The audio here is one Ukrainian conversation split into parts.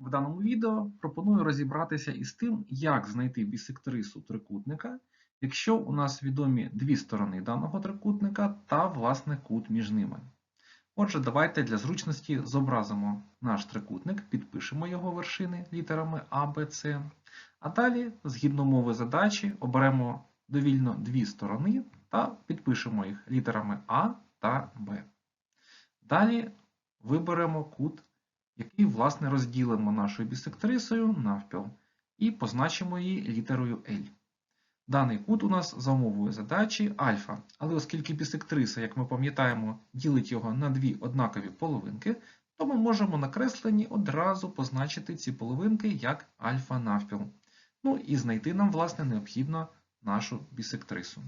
В даному відео пропоную розібратися із тим, як знайти бісектрису трикутника, якщо у нас відомі дві сторони даного трикутника та власне кут між ними. Отже, давайте для зручності зобразимо наш трикутник, підпишемо його вершини літерами А, Б, С, а далі, згідно мови задачі, оберемо довільно дві сторони та підпишемо їх літерами А та Б. Далі виберемо кут який, власне, розділимо нашою бісектрисою навпіл і позначимо її літерою L. Даний кут у нас за умовою задачі альфа, але оскільки бісектриса, як ми пам'ятаємо, ділить його на дві однакові половинки, то ми можемо на кресленні одразу позначити ці половинки як альфа навпіл. Ну і знайти нам, власне, необхідно нашу бісектрису.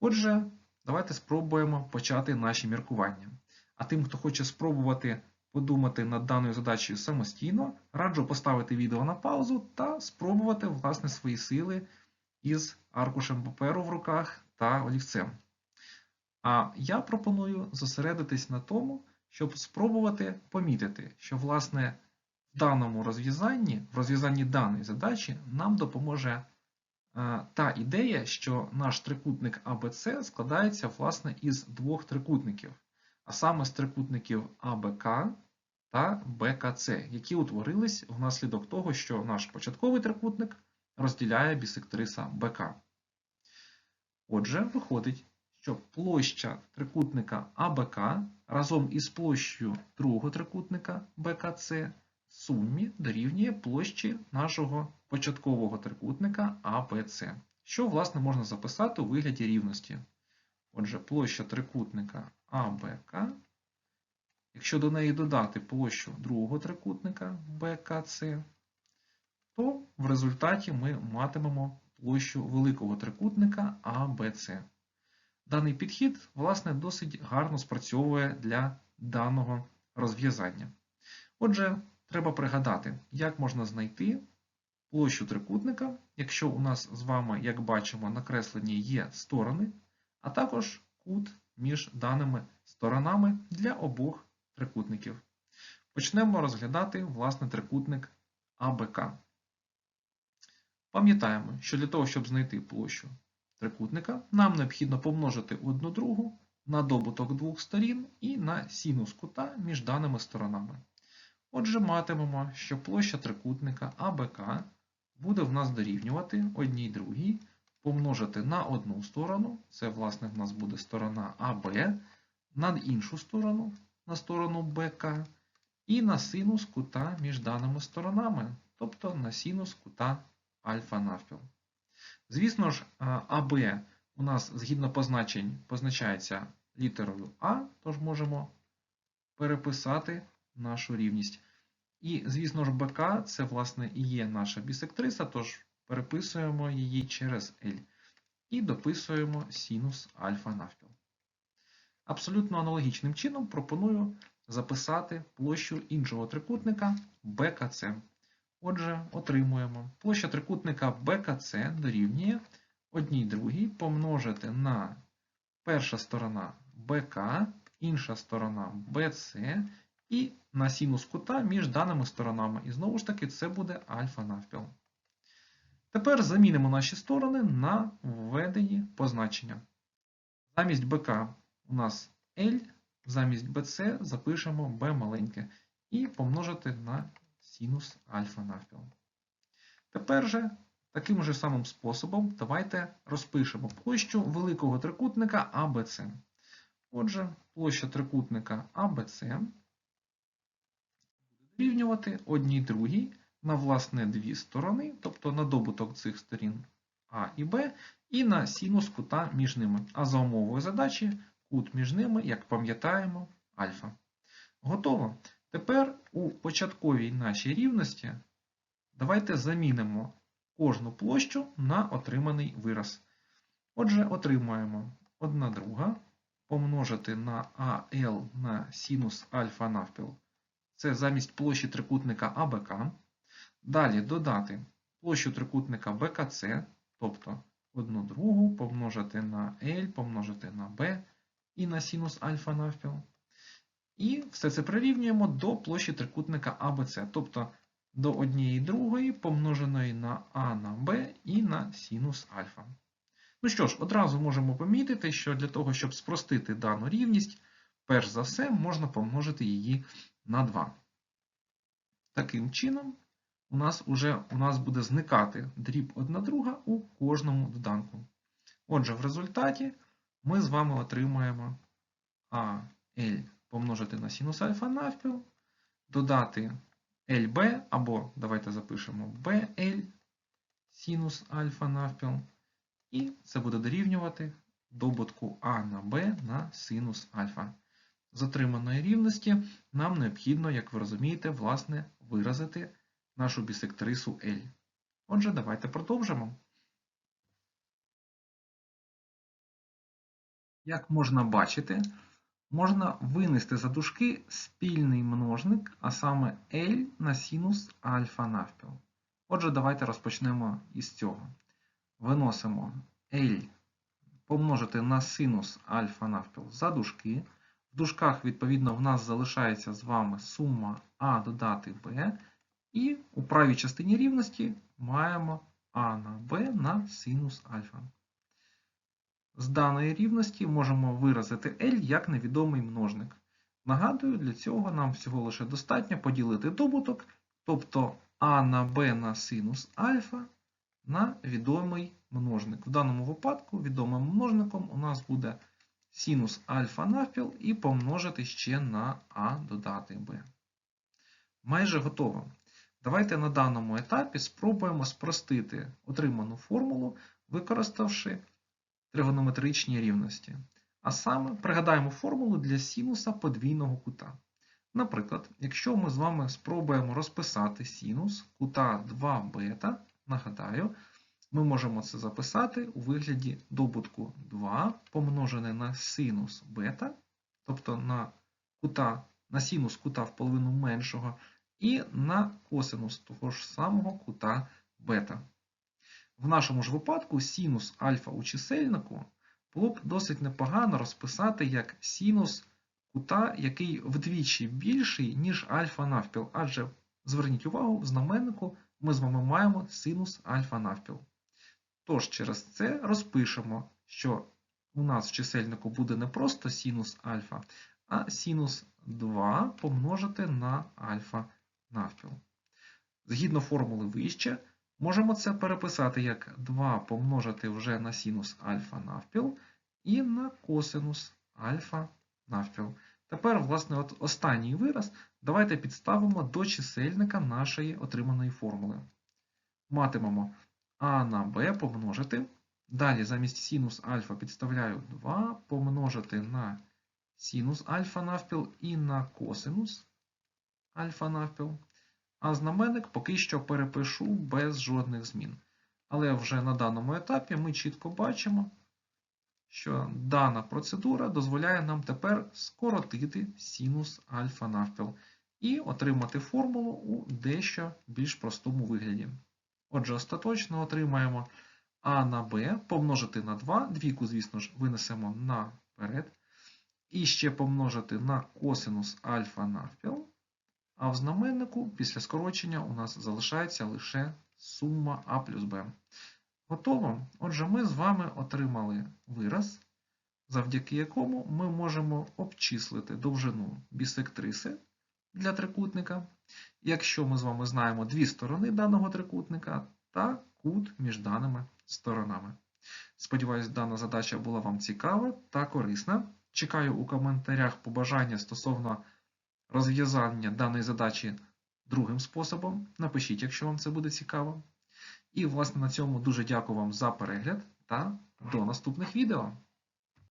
Отже, давайте спробуємо почати наші міркування. А тим, хто хоче спробувати подумати над даною задачею самостійно, раджу поставити відео на паузу та спробувати власне свої сили із аркушем паперу в руках та олівцем. А я пропоную зосередитись на тому, щоб спробувати помітити, що власне в даному розв'язанні, в розв'язанні даної задачі, нам допоможе е, та ідея, що наш трикутник АБЦ складається власне із двох трикутників а саме з трикутників АБК та БКЦ, які утворились внаслідок того, що наш початковий трикутник розділяє бісектриса БК. Отже, виходить, що площа трикутника АБК разом із площею другого трикутника БКЦ в сумі дорівнює площі нашого початкового трикутника АБЦ, що, власне, можна записати у вигляді рівності. Отже, площа трикутника АБК. Якщо до неї додати площу другого трикутника БКЦ, то в результаті ми матимемо площу великого трикутника АБЦ. Даний підхід, власне, досить гарно спрацьовує для даного розв'язання. Отже, треба пригадати, як можна знайти площу трикутника, якщо у нас з вами, як бачимо, накреслені є сторони, а також кут між даними сторонами для обох трикутників. Почнемо розглядати власне трикутник АБК. Пам'ятаємо, що для того, щоб знайти площу трикутника, нам необхідно помножити одну другу на добуток двох сторін і на синус кута між даними сторонами. Отже, матимемо, що площа трикутника АБК буде в нас дорівнювати одній другій помножити на одну сторону, це, власне, в нас буде сторона АБ, на іншу сторону, на сторону БК, і на синус кута між даними сторонами, тобто на синус кута альфа навпіл. Звісно ж, АБ у нас згідно позначень позначається літерою А, тож можемо переписати нашу рівність. І, звісно ж, БК це, власне, і є наша бісектриса, тож переписуємо її через L і дописуємо синус альфа навпіл. Абсолютно аналогічним чином пропоную записати площу іншого трикутника БКЦ. Отже, отримуємо площа трикутника БКЦ дорівнює одній другій помножити на перша сторона БК, інша сторона БЦ і на синус кута між даними сторонами. І знову ж таки, це буде альфа навпіл. Тепер замінимо наші сторони на введені позначення. Замість БК у нас L, замість BC запишемо B маленьке і помножити на синус альфа навпіл. Тепер же таким же самим способом давайте розпишемо площу великого трикутника ABC. Отже, площа трикутника ABC буде дорівнювати одній другій на власне дві сторони, тобто на добуток цих сторін А і Б, і на синус кута між ними. А за умовою задачі кут між ними, як пам'ятаємо, альфа. Готово. Тепер у початковій нашій рівності давайте замінимо кожну площу на отриманий вираз. Отже, отримаємо 1 друга помножити на АЛ на синус альфа навпіл. Це замість площі трикутника АБК. Далі додати площу трикутника БКЦ, тобто 1 другу помножити на L, помножити на B і на синус альфа навпіл. І все це прирівнюємо до площі трикутника АБЦ, тобто до однієї другої помноженої на А на Б і на синус альфа. Ну що ж, одразу можемо помітити, що для того, щоб спростити дану рівність, перш за все можна помножити її на 2. Таким чином, у нас уже у нас буде зникати дріб одна друга у кожному доданку. Отже, в результаті ми з вами отримаємо AL помножити на синус альфа навпіл, додати LB, або давайте запишемо BL синус альфа навпіл, і це буде дорівнювати добутку А на Б на синус альфа. З отриманої рівності нам необхідно, як ви розумієте, власне, виразити нашу бісектрису L. Отже, давайте продовжимо. Як можна бачити, можна винести за дужки спільний множник, а саме L на синус альфа навпіл. Отже, давайте розпочнемо із цього. Виносимо L помножити на синус альфа навпіл за дужки. В дужках, відповідно, в нас залишається з вами сума А додати Б. І у правій частині рівності маємо А на Б на синус альфа. З даної рівності можемо виразити L як невідомий множник. Нагадую, для цього нам всього лише достатньо поділити добуток, тобто А на Б на синус альфа на відомий множник. В даному випадку відомим множником у нас буде синус альфа навпіл і помножити ще на А додати Б. Майже готово. Давайте на даному етапі спробуємо спростити отриману формулу, використавши тригонометричні рівності. А саме пригадаємо формулу для синуса подвійного кута. Наприклад, якщо ми з вами спробуємо розписати синус кута 2 бета, нагадаю, ми можемо це записати у вигляді добутку 2 помножене на синус бета, тобто на кута, на синус кута в половину меншого, і на косинус того ж самого кута бета. В нашому ж випадку синус альфа у чисельнику було б досить непогано розписати як синус кута, який вдвічі більший, ніж альфа навпіл. Адже, зверніть увагу, в знаменнику ми з вами маємо синус альфа навпіл. Тож, через це розпишемо, що у нас в чисельнику буде не просто синус альфа, а синус 2 помножити на альфа навпіл. Згідно формули вище, можемо це переписати як 2 помножити вже на синус альфа навпіл і на косинус альфа навпіл. Тепер, власне, от останній вираз давайте підставимо до чисельника нашої отриманої формули. Матимемо а на b помножити. Далі замість синус альфа підставляю 2 помножити на синус альфа навпіл і на косинус альфа навпіл. А знаменник поки що перепишу без жодних змін. Але вже на даному етапі ми чітко бачимо, що дана процедура дозволяє нам тепер скоротити синус альфа навпіл і отримати формулу у дещо більш простому вигляді. Отже, остаточно отримаємо А на Б помножити на 2, двійку, звісно ж, винесемо наперед. І ще помножити на косинус альфа навпіл. А в знаменнику після скорочення у нас залишається лише сума А плюс Б. Готово. Отже, ми з вами отримали вираз, завдяки якому ми можемо обчислити довжину бісектриси для трикутника, якщо ми з вами знаємо дві сторони даного трикутника та кут між даними сторонами. Сподіваюсь, дана задача була вам цікава та корисна. Чекаю у коментарях побажання стосовно розв'язання даної задачі другим способом. Напишіть, якщо вам це буде цікаво. І, власне, на цьому дуже дякую вам за перегляд та до наступних відео.